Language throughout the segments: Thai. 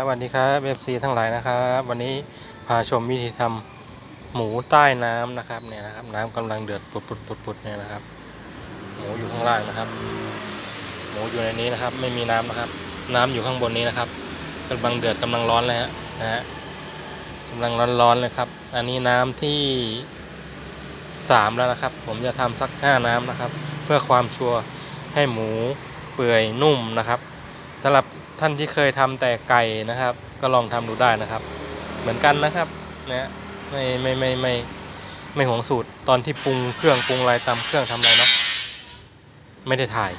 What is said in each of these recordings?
สวัสดีครับเอฟซีทั้งหลายนะครับวันนี้พาชมวิธีทำหมูใต้น้ำนะครับเนี่ยนะครับน้ำกำลังเดือดปุดปุดปุดปุดเนี่ยนะครับ หมูอยู่ข้างล่างนะครับ หมูอยู่ในนี้นะครับ ไม่มีน้ำนะครับ น้ำอยู่ข้างบนนี้นะครับกำลังเดือดกำลังร้อนเลยฮะนะฮะกำลังร้อนๆเลยครับ อันนี้น้ำที่สามแล้วนะครับ ผมจะทำสักห้าน้ำนะครับ เพื่อความชัวร์ให้หมูเปื่อยนุ่มนะครับ สำหรับท่านที่เคยทำแต่ไก่นะครับ ก็ลองทำดูได้นะครับ เหมือนกันนะครับนะไม่ไม่ไม่ไม่ไม่หวงสูตรตอนที่ปรุงเครื่องปรุงอะไรตำเครื่องทำอะไรเนาะไม่ได้ถ่าย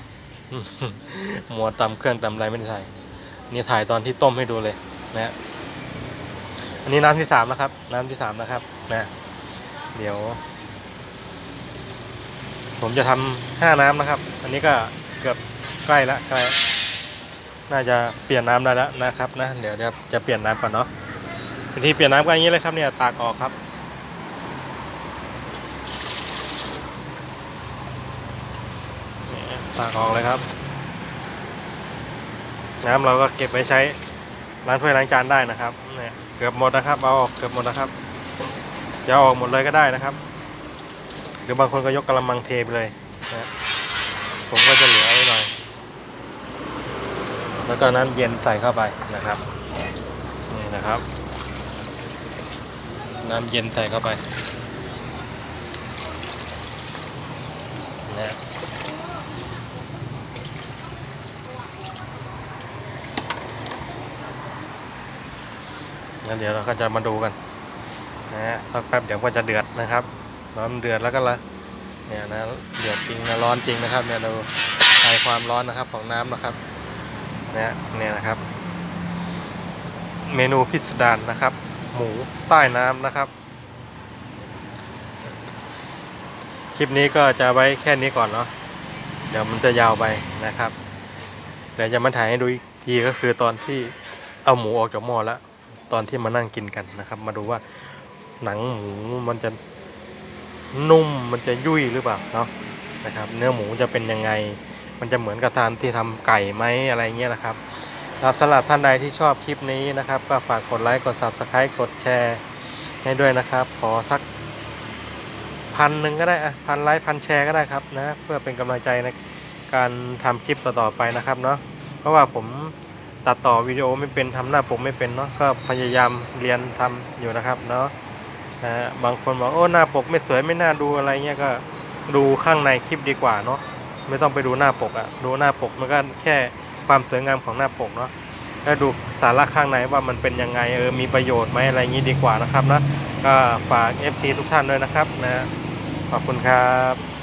มัวตำเครื่องตำอะไรไม่ได้ถ่ายนี่ถ่ายตอนที่ต้มให้ดูเลยนะฮะอันนี้น้ำที่สามนะครับ น้ำที่สามนะครับ นะ เดี๋ยว ผมจะทำห้าน้ำนะครับ อันนี้ก็เกือบใกล้ละใกล้ น่าจะเปลี่ยนน้ำได้แล้วนะครับนะเดี๋ยวจะเปลี่ยนน้ำก่อนเนาะวิธีเปลี่ยนน้ำก็อย่างนี้เลยครับเนี่ยตากออกครับ ตากออกเลยครับ น้ำเราก็เก็บไว้ใช้ล้างถ้วยล้างจานได้นะครับเนี่ยเกือบหมดนะครับเอาออกเกือบหมดนะครับจะเอาออกหมดเลยก็ได้นะครับ หรือบางคนก็ยกกระมังเทไปเลยนะผมก็จะเหลือ แล้วก็น้ำเย็นใส่เข้าไปนะครับนี่นะครับ น้ำเย็นใส่เข้าไปนะงั้นเดี๋ยวเราก็จะมาดูกันนะฮะสักแป๊บเดี๋ยวก็จะเดือดนะครับร้อนเดือดแล้วก็ละเนี่ยนะเดือดจริงนะร้อนจริงนะครับเนี่ยดูคลายความร้อนนะครับของน้ำนะครับ นี่ยเนี่ยนะครับ เมนูพิสดารนะครับ หมูใต้น้ำนะครับ คลิปนี้ก็จะไว้แค่นี้ก่อนเนาะเดี๋ยวมันจะยาวไปนะครับ เดี๋ยวจะมาถ่ายให้ดูอีกทีก็คือตอนที่เอาหมูออกจากหม้อแล้วตอนที่มานั่งกินกันนะครับ มาดูว่าหนังหมูมันจะนุ่มมันจะยุ่ยหรือเปล่าเนาะนะครับ เนื้อหมูจะเป็นยังไง มันจะเหมือนกับทานที่ทำไก่ไหมอะไรเงี้ยนะครับครับสำหรับท่านใดที่ชอบคลิปนี้นะครับ ก็ฝากกดไลค์กด Subscribe กดแชร์ให้ด้วยนะครับ ขอสักพันหนึ่งก็ได้อะพันไลค์พันแชร์ก็ได้ครับนะเพื่อเป็นกำลังใจในการทำคลิปต่อๆไปนะครับเนาะเพราะว่าผมตัดต่อวิดีโอไม่เป็นทำหน้าผมไม่เป็นเนาะก็พยายามเรียนทำอยู่นะครับเนาะนะบางคนบอกโอ้หน้าปกไม่สวยไม่น่าดูอะไรเงี้ยก็ดูข้างในคลิปดีกว่าเนาะ ไม่ต้องไปดูหน้าปกอะดูหน้าปกมันก็แค่ความสวยงามของหน้าปกเนาะแล้วดูสาระข้างในว่ามันเป็นยังไงเออมีประโยชน์ไหมอะไรอย่างนี้ดีกว่านะครับนะก็ฝาก FC ทุกท่านด้วยนะครับนะขอบคุณครับ